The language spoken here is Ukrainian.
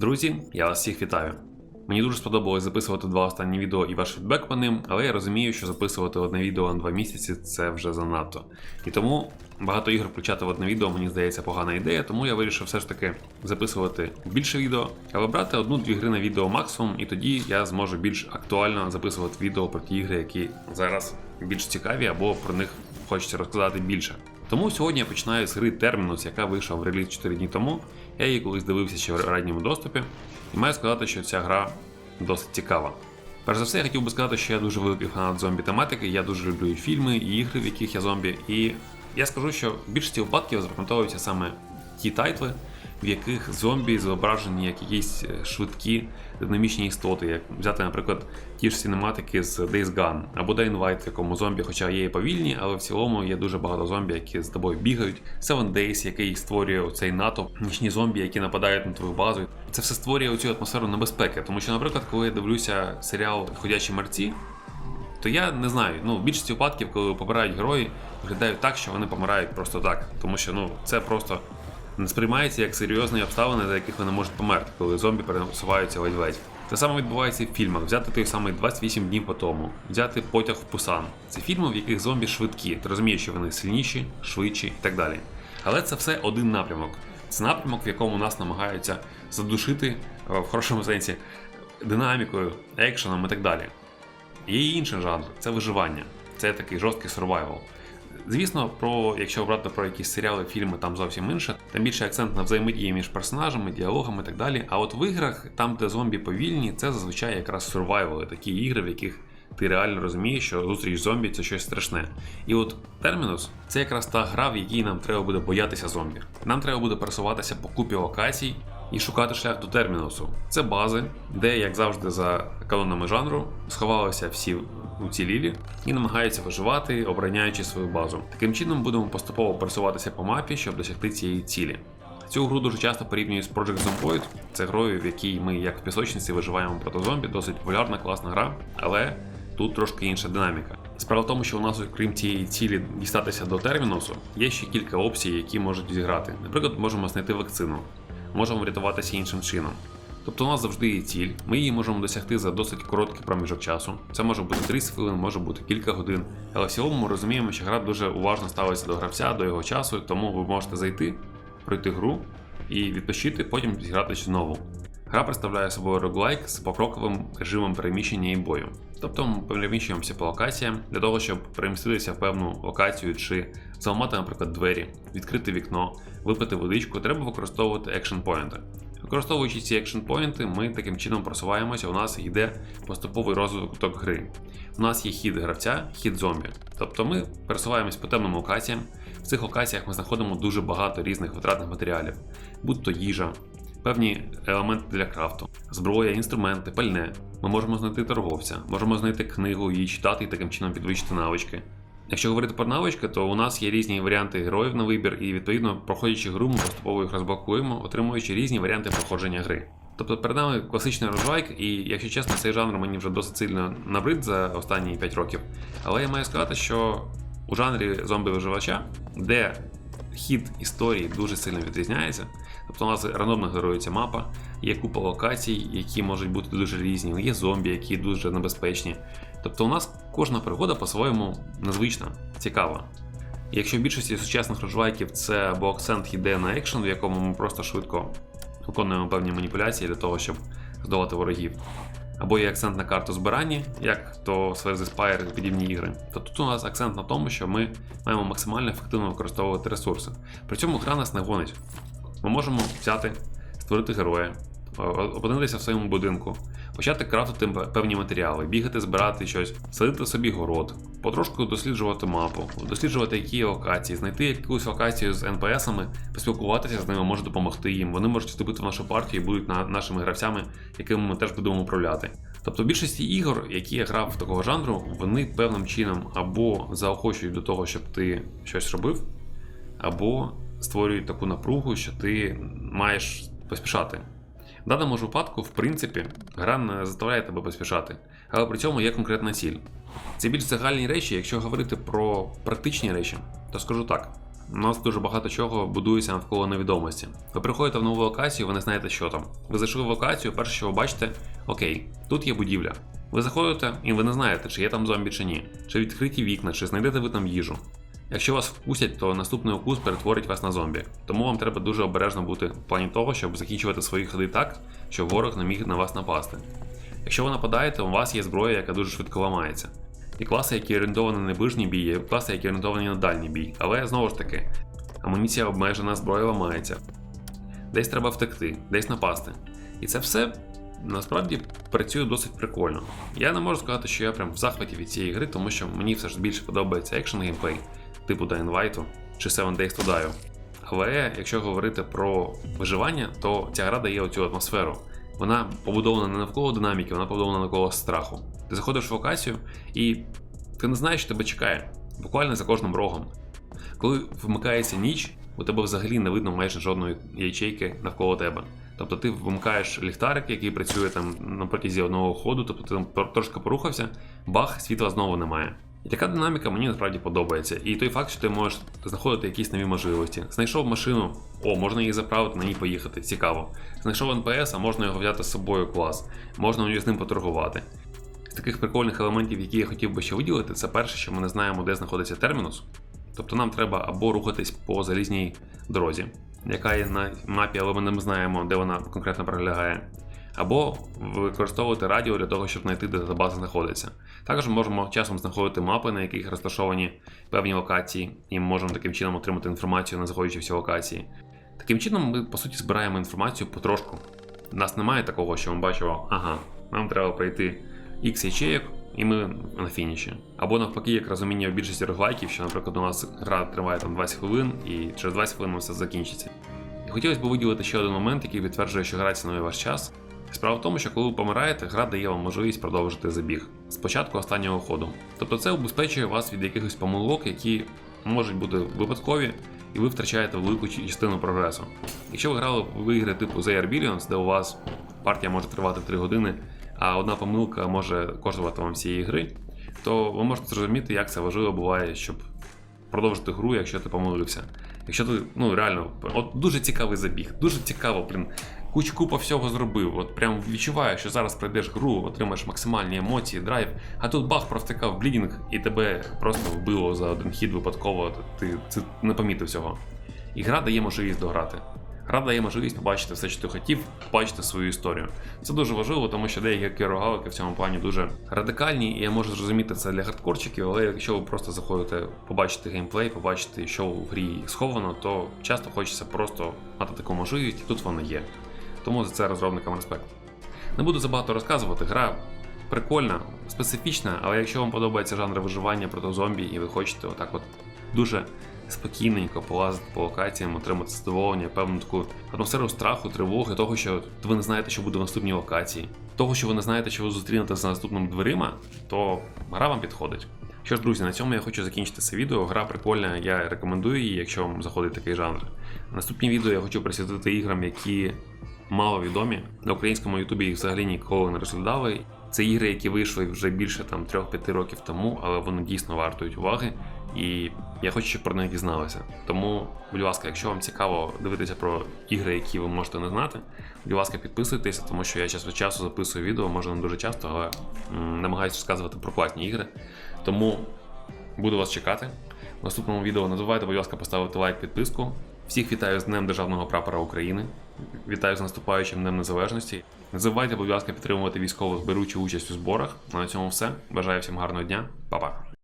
Друзі, я вас всіх вітаю. Мені дуже сподобалось записувати два останні відео і ваш фідбек по ним, але я розумію, що записувати одне відео на два місяці це вже занадто. І тому багато ігор включати в одне відео мені здається погана ідея, тому я вирішив все ж таки записувати більше відео, але брати одну-дві гри на відео максимум, і тоді я зможу більш актуально записувати відео про ті ігри, які зараз більш цікаві, або про них хочеться розказати більше. Тому сьогодні я починаю з гри Terminus, яка вийшла в реліз 4 дні тому. Я її колись дивився ще в ранньому доступі, і маю сказати, що ця гра досить цікава. Перш за все, я хотів би сказати, що я дуже великий фанат зомбі тематики, я дуже люблю і фільми, і ігри, в яких я зомбі. І я скажу, що в більшості випадків запам'ятовуються саме ті тайтли, в яких зомбі зображені як якісь е, швидкі динамічні істоти, як взяти, наприклад, ті ж синематики з Days Gone або Dying Light, в якому зомбі, хоча є і повільні, але в цілому є дуже багато зомбі, які з тобою бігають. Seven Days, який створює оцей натовп, нічні зомбі, які нападають на твою базу. Це все створює оцю атмосферу небезпеки. Тому що, наприклад, коли я дивлюся серіал Ходячі мерці, то я не знаю. Ну, в більшості випадків, коли помирають герої, виглядають так, що вони помирають просто так. Тому що ну, це просто не сприймається як серйозні обставини, за яких вони можуть померти, коли зомбі пересуваються ледь-ледь. Те саме відбувається в фільмах. Взяти той самий 28 днів по тому, взяти потяг в Пусан. Це фільми, в яких зомбі швидкі. Ти розумієш, що вони сильніші, швидші і так далі. Але це все один напрямок. Це напрямок, в якому нас намагаються задушити е, в хорошому сенсі динамікою, екшеном і так далі. Є і інший жанр це виживання. Це такий жорсткий сурвайвал. Звісно, про якщо брати про якісь серіали, фільми, там зовсім інше, там більше акцент на взаємодії між персонажами, діалогами і так далі. А от в іграх, там, де зомбі повільні, це зазвичай якраз сурвайвали, такі ігри, в яких ти реально розумієш, що зустріч зомбі це щось страшне. І от Terminus – це якраз та гра, в якій нам треба буде боятися зомбі. Нам треба буде пересуватися по купі локацій і шукати шлях до термінусу. Це бази, де, як завжди, за канонами жанру сховалися всі уцілілі і намагаються виживати, обороняючи свою базу. Таким чином будемо поступово пересуватися по мапі, щоб досягти цієї цілі. Цю гру дуже часто порівнюють з Project Zomboid. Це грою, в якій ми, як в пісочниці, виживаємо проти зомбі, досить популярна, класна гра, але тут трошки інша динаміка. Справа в тому, що у нас, окрім цієї цілі, дістатися до термінусу, є ще кілька опцій, які можуть зіграти. Наприклад, можемо знайти вакцину, можемо врятуватися іншим чином. Тобто у нас завжди є ціль, ми її можемо досягти за досить короткий проміжок часу. Це може бути 30 хвилин, може бути кілька годин. Але в цілому ми розуміємо, що гра дуже уважно ставиться до гравця, до його часу, тому ви можете зайти, пройти гру і відпочити, потім зіграти знову. Гра представляє собою роглайк з покроковим режимом переміщення і бою. Тобто ми переміщуємося по локаціям для того, щоб переміститися в певну локацію чи зламати, наприклад, двері, відкрити вікно, випити водичку, треба використовувати екшн поінти. Використовуючи ці екшн поінти, ми таким чином просуваємося, у нас йде поступовий розвиток гри. У нас є хід гравця, хід зомбі. Тобто ми пересуваємось по темним локаціям. В цих локаціях ми знаходимо дуже багато різних витратних матеріалів, будь то їжа, певні елементи для крафту, зброя, інструменти, пальне. Ми можемо знайти торговця, можемо знайти книгу, її читати і таким чином підвищити навички. Якщо говорити про навички, то у нас є різні варіанти героїв на вибір, і відповідно, проходячи гру, ми поступово їх розблокуємо, отримуючи різні варіанти проходження гри. Тобто перед нами класичний розвайк, і якщо чесно, цей жанр мені вже досить сильно набрид за останні 5 років. Але я маю сказати, що у жанрі зомбі-виживача, де хід історії дуже сильно відрізняється, тобто у нас рандомно героюється мапа, є купа локацій, які можуть бути дуже різні, є зомбі, які дуже небезпечні. Тобто у нас кожна пригода по-своєму незвична, цікава. Якщо в більшості сучасних роджвайків це або акцент йде на екшен, в якому ми просто швидко виконуємо певні маніпуляції для того, щоб здолати ворогів, або є акцент на карту збирання, як то the Spire і подібні ігри, то тут у нас акцент на тому, що ми маємо максимально ефективно використовувати ресурси. При цьому гра нас не гонить. Ми можемо взяти, створити героя, опинитися в своєму будинку, почати крафтити певні матеріали, бігати, збирати щось, садити собі город, потрошку досліджувати мапу, досліджувати які локації, знайти якусь локацію з НПСами, поспілкуватися з ними, може допомогти їм. Вони можуть вступити в нашу партію і будуть на- нашими гравцями, якими ми теж будемо управляти. Тобто більшості ігор, які я грав такого жанру, вони певним чином або заохочують до того, щоб ти щось робив, або створюють таку напругу, що ти маєш поспішати. В даному ж випадку, в принципі, гра не заставляє тебе поспішати, але при цьому є конкретна ціль. Це більш загальні речі, якщо говорити про практичні речі, то скажу так: у нас дуже багато чого будується навколо невідомості. Ви приходите в нову локацію, ви не знаєте, що там. Ви зайшли в локацію, перше, що ви бачите, окей, тут є будівля. Ви заходите і ви не знаєте, чи є там зомбі чи ні, чи відкриті вікна, чи знайдете ви там їжу. Якщо вас вкусять, то наступний укус перетворить вас на зомбі. Тому вам треба дуже обережно бути в плані того, щоб закінчувати свої ходи так, щоб ворог не міг на вас напасти. Якщо ви нападаєте, у вас є зброя, яка дуже швидко ламається. І класи, які орієнтовані на ближній бій, є класи, які орієнтовані на дальній бій. Але знову ж таки, амуніція обмежена, зброя ламається. Десь треба втекти, десь напасти. І це все насправді працює досить прикольно. Я не можу сказати, що я прям в захваті від цієї гри, тому що мені все ж більше подобається екшен геймплей, типу Dying чи Seven Days to Die. Але якщо говорити про виживання, то ця гра дає оцю атмосферу. Вона побудована не навколо динаміки, вона побудована навколо страху. Ти заходиш в локацію і ти не знаєш, що тебе чекає, буквально за кожним рогом. Коли вмикається ніч, у тебе взагалі не видно майже жодної ячейки навколо тебе. Тобто ти вмикаєш ліхтарик, який працює там на протязі одного ходу, тобто ти там трошки порухався, бах, світла знову немає. І така динаміка мені насправді подобається. І той факт, що ти можеш знаходити якісь нові можливості. Знайшов машину, о, можна її заправити, на ній поїхати, цікаво. Знайшов НПС, а можна його взяти з собою клас, можна з ним поторгувати. З таких прикольних елементів, які я хотів би ще виділити, це перше, що ми не знаємо, де знаходиться термінус. Тобто нам треба або рухатись по залізній дорозі, яка є на мапі, але ми не знаємо, де вона конкретно пролягає. Або використовувати радіо для того, щоб знайти, де та база знаходиться. Також ми можемо часом знаходити мапи, на яких розташовані певні локації, і ми можемо таким чином отримати інформацію, не заходячи в ці локації. Таким чином, ми по суті збираємо інформацію потрошку. У нас немає такого, що ми бачимо, ага, нам треба пройти X ячеєк, і ми на фініші. Або навпаки, як розуміння в більшості роглайків, що, наприклад, у нас гра триває там 20 хвилин, і через 20 хвилин все закінчиться. І хотілося б виділити ще один момент, який підтверджує, що гра цінує ваш час. Справа в тому, що коли ви помираєте, гра дає вам можливість продовжити забіг з початку останнього ходу. Тобто це убезпечує вас від якихось помилок, які можуть бути випадкові, і ви втрачаєте велику частину прогресу. Якщо ви грали в ігри типу The Air Billions, де у вас партія може тривати 3 години, а одна помилка може коштувати вам всієї гри, то ви можете зрозуміти, як це важливо буває, щоб продовжити гру, якщо ти помилився. Якщо ти, ну реально, от дуже цікавий забіг, дуже цікаво, блін, куч купа всього зробив. От прям відчуваю, що зараз пройдеш гру, отримаєш максимальні емоції, драйв, а тут бах провтикав блідінг і тебе просто вбило за один хід випадково, ти це не помітив цього. І гра дає можливість дограти. Гра дає можливість побачити все, що ти хотів, побачити свою історію. Це дуже важливо, тому що деякі рогалики в цьому плані дуже радикальні, і я можу зрозуміти це для хардкорчиків, але якщо ви просто заходите побачити геймплей, побачити, що в грі сховано, то часто хочеться просто мати таку можливість, і тут вона є. Тому за це розробникам респект. Не буду забагато розказувати, гра прикольна, специфічна, але якщо вам подобається жанр виживання проти зомбі, і ви хочете отак от дуже спокійненько полазити по локаціям, отримати задоволення, певну таку атмосферу страху, тривоги, того, що ви не знаєте, що буде в наступній локації, того, що ви не знаєте, що ви зустрінете за наступними дверима, то гра вам підходить. Що ж, друзі, на цьому я хочу закінчити це відео. Гра прикольна, я рекомендую її, якщо вам заходить такий жанр. Наступні відео я хочу присвятити іграм, які мало відомі. На українському ютубі їх взагалі ніколи не розглядали. Це ігри, які вийшли вже більше там 3-5 років тому, але вони дійсно вартують уваги. І я хочу, щоб про них дізналися. Тому, будь ласка, якщо вам цікаво дивитися про ігри, які ви можете не знати, будь ласка, підписуйтесь, тому що я час від часу записую відео, може не дуже часто, але намагаюся розказувати про платні ігри. Тому буду вас чекати. В наступному відео не забувайте, будь ласка, поставити лайк, підписку. Всіх вітаю з Днем Державного прапора України. Вітаю з наступаючим Днем Незалежності. Не забувайте, будь ласка, підтримувати військових, беручи участь у зборах. А на цьому все. Бажаю всім гарного дня. Па-па.